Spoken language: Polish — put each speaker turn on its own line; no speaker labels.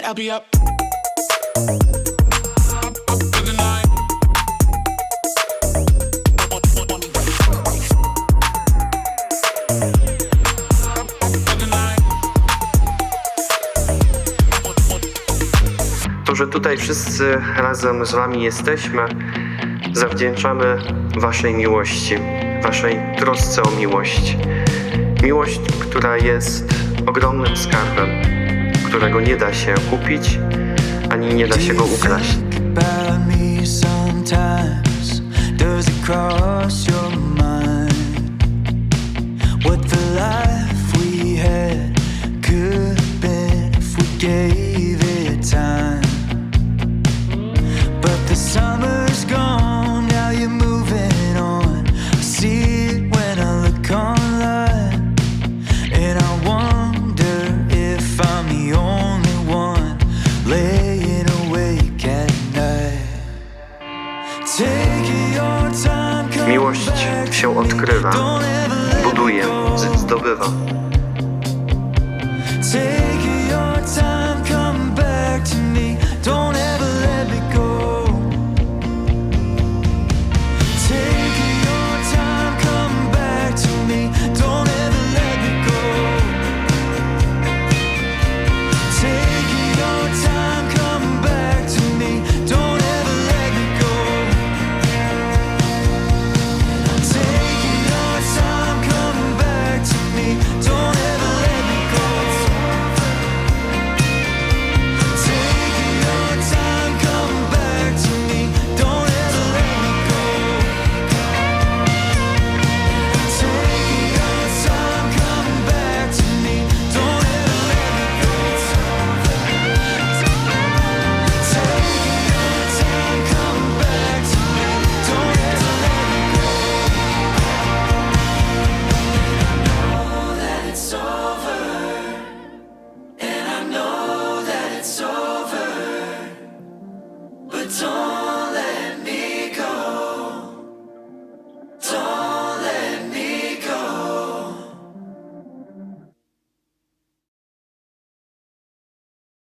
night, I'll be up.
To, że tutaj wszyscy razem z Wami jesteśmy, zawdzięczamy Waszej miłości, Waszej trosce o miłość. Miłość, która jest ogromnym skarbem, którego nie da się kupić, ani nie da się go ukraść. Miłość się odkrywa, buduje, zdobywa.